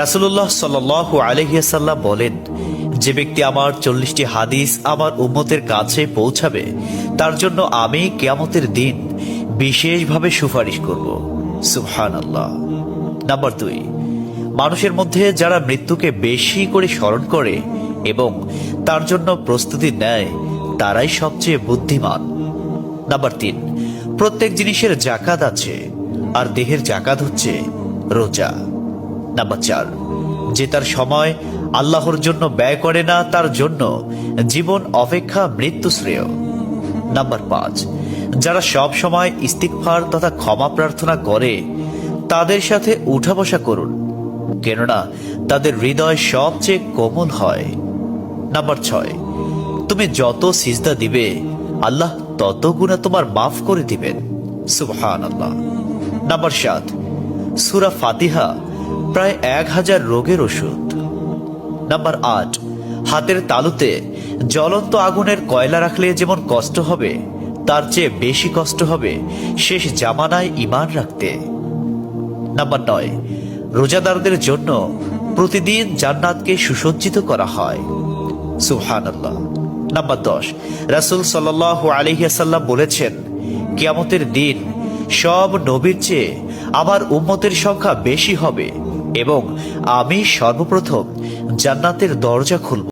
রাসুল্লাহ সাল আলহিয়াসাল্লাম বলেন, যে ব্যক্তি আমার চল্লিশটি হাদিস আমার উম্মতের কাছে পৌঁছাবে, তার জন্য আমি কেয়ামতের দিন বিশেষভাবে সুপারিশ করব। সুবহান আল্লাহ নাম্বার দুই, মানুষের মধ্যে যারা মৃত্যুকে বেশি করে স্মরণ করে এবং তার জন্য প্রস্তুতি নেয়, তারাই সবচেয়ে বুদ্ধিমান। নাম্বার তিন, প্রত্যেক জিনিসের জাকাত আছে, আর দেহের জাকাত হচ্ছে রোজা। নাম্বার চার, যে তার সময় আল্লাহর জন্য ব্যয় করে না, তার জন্য জীবন অপেক্ষা মৃত্যু শ্রেয় নাম্বার পাঁচ, যারা সব সময় ইস্তিকফার তথা ক্ষমা প্রার্থনা করে, তাদের সাথে উঠা বসা করুন, কেননা তাদের হৃদয় সবচেয়ে কোমল হয়। নাম্বার ছয়, তুমি যত সিজদা দিবে, আল্লাহ তত গুণা তোমার মাফ করে দিবেন। সুবহান আল্লাহ নাম্বার সাত, সুরা ফাতিহা প্রায় এক হাজার রোগের ওষুধ। নাম্বার আট, হাতের তালুতে জ্বলন্ত আগুনের কয়লা রাখলে যেমন কষ্ট হবে, তার চেয়ে বেশি কষ্ট হবে শেষ জামানায় ইমান রাখতে। নাম্বার নয়, রোজাদারদের জন্য প্রতিদিন জান্নাতকে সুসজ্জিত করা হয়। সুহান আল্লাহ নাম্বার দশ, রাসুল সাল্লাহ আলহিয়াসাল্লাম বলেছেন, কিয়ামতের দিন সব নবীর চেয়ে আমার উম্মতের সংখ্যা বেশি হবে। এবং আমি সর্বপ্রথম জান্নাতের দরজা খুলব।